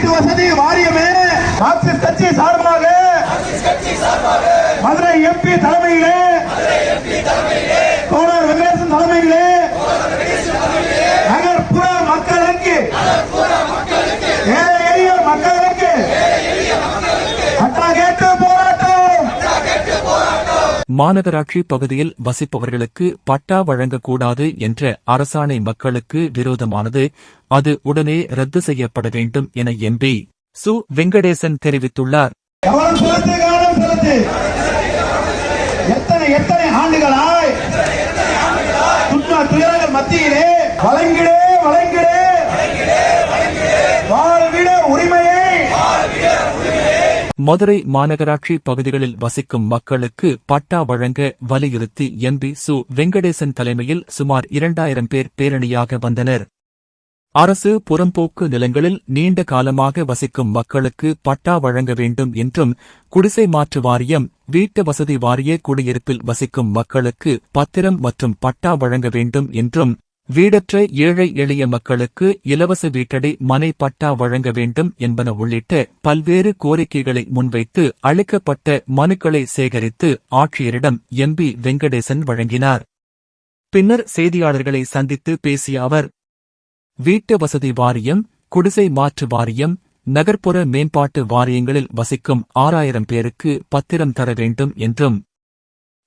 வீட்டு வசதி வாரியமே மார்க்சிஸ்ட் கட்சி சார்பாக மதுரை எம்பி தலைமையிலே தோழர் வெங்கடேசன் தலைமையிலே நகர்ப்புற மக்களுக்கு ஏழை எளிய மக்களுக்கு சட்டம் கேட்டு போராட்டம் மாநகராட்சி பகுதியில் வசிப்பவர்களுக்கு பட்டா வழங்கக்கூடாது என்ற அரசாணை மக்களுக்கு விரோதமானது. அது உடனே ரத்து செய்யப்பட வேண்டும் என எம்பி சு. வெங்கடேசன் தெரிவித்துள்ளார். எத்தனை ஆண்டுகளாய்? துன்ப துயரங்கள் மத்தியிலே வழங்கிடே மதுரை மாநகராட்சி பகுதிகளில் வசிக்கும் மக்களுக்கு பட்டா வழங்க வலியுறுத்தி எம்பி சு வெங்கடேசன் தலைமையில் சுமார் இரண்டாயிரம் பேர் பேரணியாக வந்தனர். அரசு புறம்போக்கு நிலங்களில் நீண்ட காலமாக வசிக்கும் மக்களுக்கு பட்டா வழங்க வேண்டும் என்றும் குடிசை மாற்று வாரியம் வீட்டு வசதி வாரிய குடியிருப்பில் வசிக்கும் மக்களுக்கு பத்திரம் மற்றும் பட்டா வழங்க வேண்டும் என்றும் வீடற்ற ஏழை எளிய மக்களுக்கு இலவச வீட்டடை மனை பட்டா வழங்க வேண்டும் என்பன உள்ளிட்ட பல்வேறு கோரிக்கைகளை முன்வைத்து அளிக்கப்பட்ட மனுக்களை சேகரித்து ஆட்சியரிடம் எம்பி வெங்கடேசன் வழங்கினார். பின்னர் செய்தியாளர்களை சந்தித்து பேசிய அவர் வீட்டு வசதி வாரியம் குடிசை மாற்று வாரியம் நகர்ப்புற மேம்பாட்டு வாரியங்களில் வசிக்கும் ஆறாயிரம் பேருக்கு பத்திரம் தர வேண்டும் என்றும்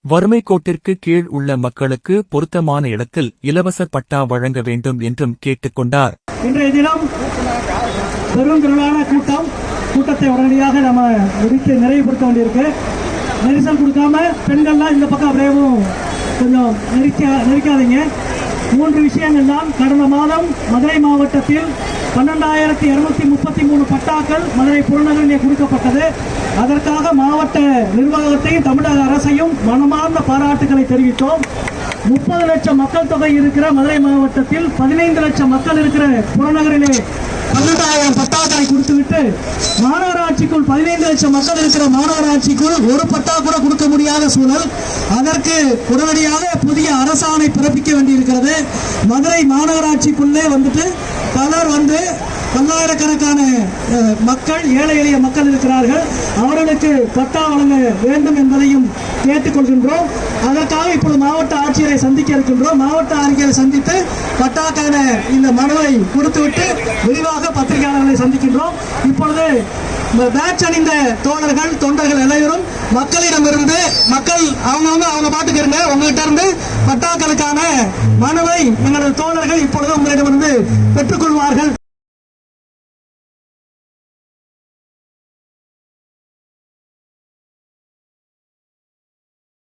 வறுமை கோட்டிற்கு கீழ் உள்ள மக்களுக்கு பொருத்தமான இடத்தில் இலவச பட்டா வழங்க வேண்டும் என்றும் கேட்டுக்கொண்டார். இன்றைய தினம் பெரும் திரளான கூட்டம் கூட்டத்தை உடனடியாக நம்ம முடித்து நிறைவுபடுத்த வேண்டியிருக்கு. நெரிசல் கொடுக்காம பெண்கள்லாம் இந்த பக்கம் அப்படியேவும் கொஞ்சம் நெரிக்க நெரிக்காதீங்க. மூன்று விஷயங்கள் தான். கடந்த மாதம் மதுரை மாவட்டத்தில் பன்னெண்டாயிரத்தி இருநூத்தி முப்பத்தி மூணு பட்டாக்கள் மதுரை புறநகரிலே கொடுக்கப்பட்டது. அதற்காக மாவட்ட நிர்வாகத்தையும் தமிழக அரசையும் மனமார்ந்த பாராட்டுகளை தெரிவித்தோம். முப்பது லட்சம் மக்கள் தொகை இருக்கிற மதுரை மாவட்டத்தில் பதினைந்து லட்சம் மக்கள் இருக்கிற புறநகரிலே பன்னெண்டாயிரம் பட்டாக்களை கொடுத்துவிட்டு மாநகராட்சிக்குள் பதினைந்து லட்சம் மக்கள் இருக்கிற மாநகராட்சிக்குள் ஒரு பட்டா கூட கொடுக்க முடியாத சூழல். அதற்கு உடனடியாக புதிய அரசாணை பிறப்பிக்க வேண்டியிருக்கிறது. மதுரை மாநகராட்சிக்குள்ளே வந்துட்டு பலர் வந்து பல்லாயிரக்கணக்கான மக்கள் ஏழை எளிய மக்கள் இருக்கிறார்கள். அவர்களுக்கு பட்டா வழங்க வேண்டும் என்பதையும் கேட்டுக்கொள்கின்றோம். அதற்காக இப்பொழுது மாவட்ட ஆட்சியரை சந்திக்க இருக்கின்றோம். மாவட்ட ஆட்சியரை சந்தித்து பட்டாக்கான இந்த மனுவை கொடுத்துவிட்டு விரிவாக பத்திரிகையாளர்களை சந்திக்கின்றோம். இப்பொழுது பேட்ச் அணிந்த தோழர்கள் தொண்டர்கள் மக்களிடமிருந்து மக்கள் அவங்கவுங்க அவங்க பாட்டுக்கு இருங்க. உங்ககிட்ட இருந்து பட்டாக்களுக்கான மனுவை எங்களது தோழர்கள் இப்பொழுது உங்களிடமிருந்து பெற்றுக்கொள்வார்கள்.